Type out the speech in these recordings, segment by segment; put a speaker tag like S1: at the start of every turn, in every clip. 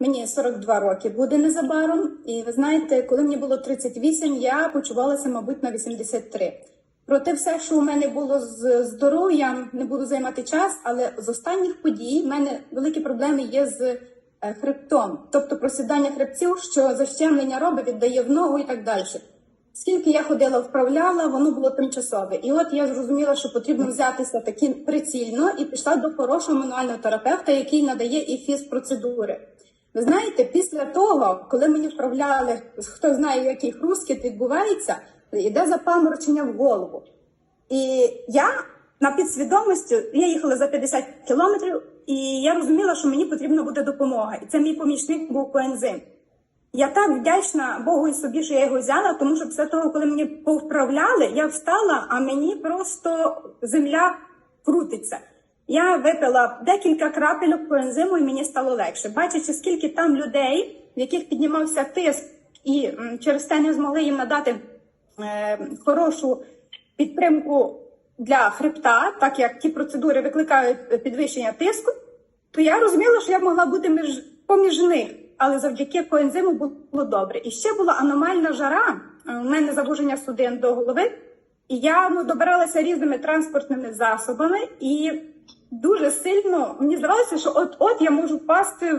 S1: Мені 42 роки буде незабаром. І ви знаєте, коли мені було 38, я почувалася, мабуть, на 83. Проте все, що у мене було з здоров'ям, не буду займати час, але з останніх подій в мене великі проблеми є з е, хребтом, тобто просідання хребців, що защемлення робить, віддає в ногу і так далі. Скільки я ходила, вправляла, воно було тимчасове. І от я зрозуміла, що потрібно взятися таки прицільно і пішла до хорошого мануального терапевта, який надає і фізпроцедури. Ви знаєте, після того, коли мені вправляли, хто знає, який хрускіт відбувається, йде запаморочення в голову. І я на підсвідомості, я їхала за 50 кілометрів, і я розуміла, що мені потрібна буде допомога. І це мій помічник був коензим. Я так вдячна Богу і собі, що я його взяла, тому що після того, коли мені повправляли, я встала, а мені просто земля крутиться. Я випила декілька крапельок по ензиму, і мені стало легше. Бачачи, скільки там людей, в яких піднімався тиск, і через те не змогли їм надати е, хорошу підтримку для хребта, так як ті процедури викликають е, підвищення тиску, то я розуміла, що я могла бути між поміж них, але завдяки коензиму було добре. І ще була аномальна жара. е, У мене завуження судин до голови, і я ну, добиралася різними транспортними засобами, і дуже сильно мені здавалося, що от от я можу впасти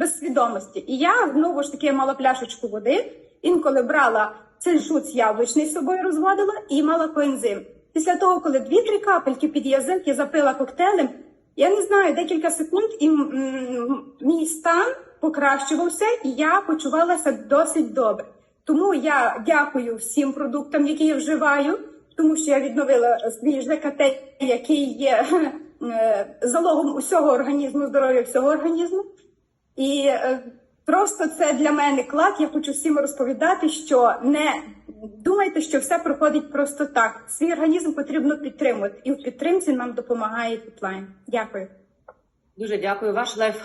S1: без свідомості. І я знову ж таки мала пляшечку води, інколи брала цей жуц яблучний з собою розводила і мала коензим. Після того, коли дві-три капельки під язик я запила коктейлем, я не знаю, декілька секунд, і м, м, мій стан покращувався, і я почувалася досить добре. Тому я дякую всім продуктам, які я вживаю, тому що я відновила свій ЖКТ, який є е, залогом усього організму, здоров'я всього організму. І е, просто це для мене клад. Я хочу всім розповідати, що не думайте, що все проходить просто так. Свій організм потрібно підтримувати, і в підтримці нам допомагає Фітлайн. Дякую.
S2: Дуже дякую. Ваш лайфхак.